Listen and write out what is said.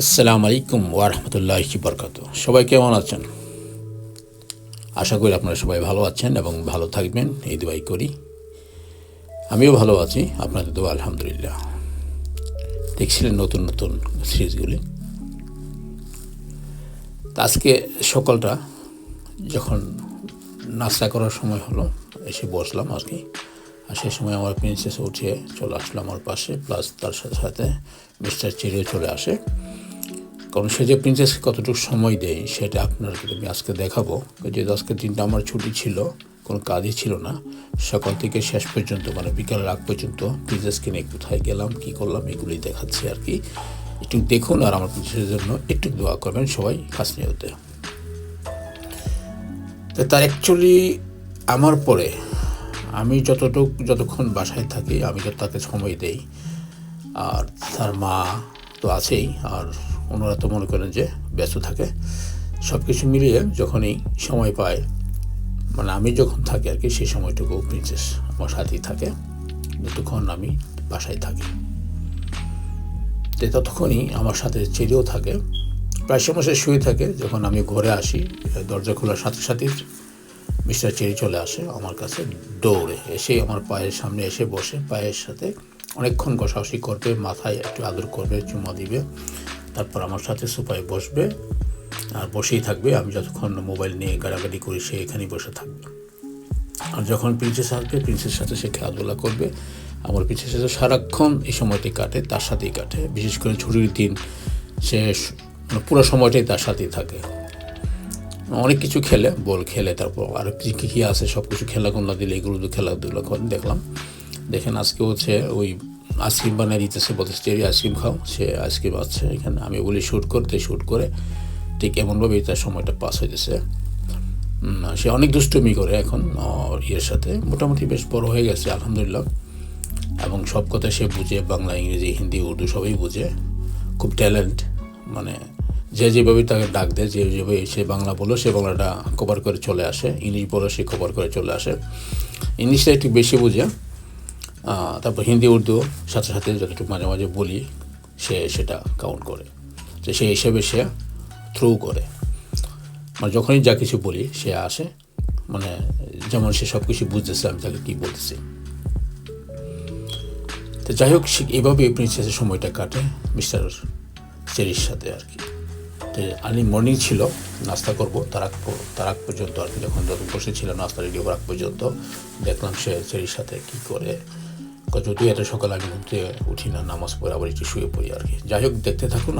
আসসালামু আলাইকুম ওয়ারহমতুল্লাহ বরকাত সবাই কেমন আছেন? আশা করি আপনারা সবাই ভালো আছেন এবং ভালো থাকবেন। এই দোয়াই করি। আমিও ভালো আছি, আপনাদের দোয়া আলহামদুলিল্লাহ। দেখছিলেন নতুন নতুন সিরিজগুলি? আজকে সকালটা যখন নাস্তা করার সময় হলো, এসে বসলাম আর কি। আর সেই সময় আমার প্রিন্সেস উঠে চলে আসলো আমার পাশে, প্লাস তার সাথে সাথে মিস্টার চেরিও চলে আসে। কারণ সে যে প্রিন্সেসকে কতটুকু সময় দেয়, সেটা আপনাকে আমি আজকে দেখাবো। যেহেতু আজকের দিনটা আমার ছুটি ছিল, কোনো কাজই ছিল না। সকাল থেকে শেষ পর্যন্ত মানে বিকাল রাগ পর্যন্ত প্রিন্সেসকে নিয়ে কোথায় গেলাম, কী করলাম এগুলি দেখাচ্ছি আর কি। একটু দেখুন আর আমার প্রিন্সেসের জন্য একটু দোয়া করবেন সবাই কাজ নিয়ে হতে তো তার অ্যাকচুয়ালি আমার পরে আমি যতটুক, যতক্ষণ বাসায় থাকি, আমি তো তাকে সময় দেই, আর তার মা তো আছেই। আর ওনারা তো মনে করেন যে ব্যস্ত থাকে। সব কিছু মিলিয়ে যখনই সময় পায় মানে আমি যখন থাকি আর কি সেই সময়টুকু প্রিন্সেস আমার সাথেই থাকে। যতক্ষণ আমি বাসায় থাকি। ততক্ষণই আমার সাথে চেরিও থাকে। প্রায় সময় সে শুয়ে থাকে। যখন আমি ঘরে আসি, দরজা খোলার সাথে সাথেই মিস্টার চেরি চলে আসে আমার কাছে দৌড়ে। এসে আমার পায়ের সামনে এসে বসে। পায়ের সাথে অনেকক্ষণ ঘষাঘষি করবে, মাথায় একটু আদর করবে, চুমা দিবে। তারপর আমার সাথে সোফায় বসবে আর বসেই থাকবে। আমি যতক্ষণ মোবাইল নিয়ে গাড়াগাড়ি করি, সে এখানেই বসে থাকবে। আর যখন প্রিন্সেস আসবে প্রিন্সের সাথে সে খেলাধুলা করবে। আমার প্রিন্সেস সাথে সারাক্ষণ এই সময়টি কাটে, তার সাথেই কাটে। বিশেষ করে ছুটির দিন, সে মানে পুরো সময়টাই তার সাথেই থাকে। অনেক কিছু খেলে, বল খেলে, তারপর আর কী কী আছে সব কিছু খেলাগুলো দিলে, এগুলো খেলাধুলা দেখলাম। দেখেন আজকে হচ্ছে ওই আইসক্রিম বানিয়ে দিতেছে বলতেছে চেরি আইসক্রিম খাও। সে আইসক্রিম আছে এখানে। আমি বলি শ্যুট করতে শ্যুট করে ঠিক এমনভাবেই তার সময়টা পাস হইতেছে। সে অনেক দুষ্টুমি করে এখন ইয়ের সাথে। মোটামুটি বেশ বড় হয়ে গেছে আলহামদুলিল্লাহ। এবং সব কথা সে বুঝে বাংলা ইংরেজি হিন্দি উর্দু সবই বুঝে। খুব ট্যালেন্ট মানে যে যেভাবে তাকে ডাক দেয় যে যেভাবে সে বাংলা বলো সে বাংলাটা কভার করে চলে আসে। ইংলিশ বলো সে কভার করে চলে আসে। ইংলিশটা একটু বেশি বুঝে। তারপর হিন্দি, উর্দু, সাথে সাথে যতটুকু মাঝে মাঝে বলি, সে সেটা কাউন্ট করে। তো সেই হিসেবে সে থ্রু করে। মানে যখনই যা কিছু বলি, সে আসে। মানে যেমন সে সব কিছু বুঝতেছে, আমি তাকে কী বলতেছি। তো যাই হোক এইভাবে প্রিন্সেসের সময়টা কাটে মিস্টার চেরির সাথে আর কি। তো আর্লি মর্নিং ছিল, নাস্তা করব। তার আগ তার আগ পর্যন্ত আর কি, যখন যখন বসেছিল নাস্তা রেডি হওয়ার পর্যন্ত, দেখলাম সে চেরির সাথে কী করে। যদিও এত সকাল আগে উঠতে উঠি না, নামাজ পড়ে আবার একটু শুয়ে পড়ি আর কি। যাই হোক, দেখতে থাকুন